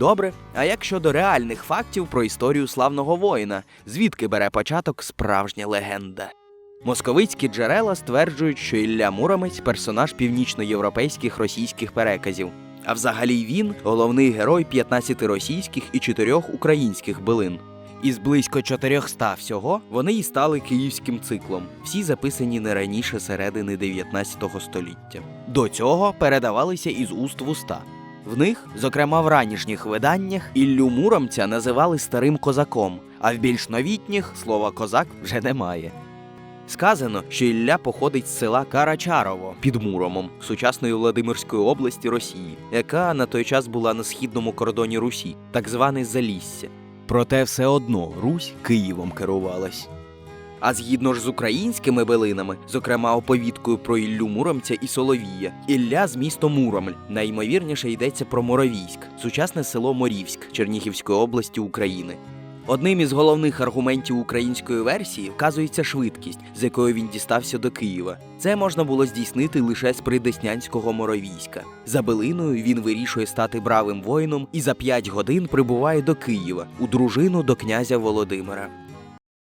Добре, а як щодо реальних фактів про історію славного воїна, звідки бере початок справжня легенда? Московицькі джерела стверджують, що Ілля Муромець персонаж північноєвропейських російських переказів. А взагалі він головний герой 15 російських і 4 українських билин. Із близько 400 всього вони і стали київським циклом, всі записані не раніше середини 19 століття. До цього передавалися із уст в уста. В них, зокрема в ранішніх виданнях, Іллю Муромця називали старим козаком, а в більш новітніх слова козак вже немає. Сказано, що Ілля походить з села Карачарово під Муромом сучасної Владимирської області Росії, яка на той час була на східному кордоні Русі, так зване Залісся. Проте все одно Русь Києвом керувалась. А згідно ж з українськими билинами, зокрема оповідкою про Іллю Муромця і Соловія, Ілля з міста Муромель, найімовірніше йдеться про Моровійськ, сучасне село Морівськ Чернігівської області України. Одним із головних аргументів української версії вказується швидкість, з якою він дістався до Києва. Це можна було здійснити лише з придеснянського моровійська. За билиною він вирішує стати бравим воїном і за п'ять годин прибуває до Києва у дружину до князя Володимира.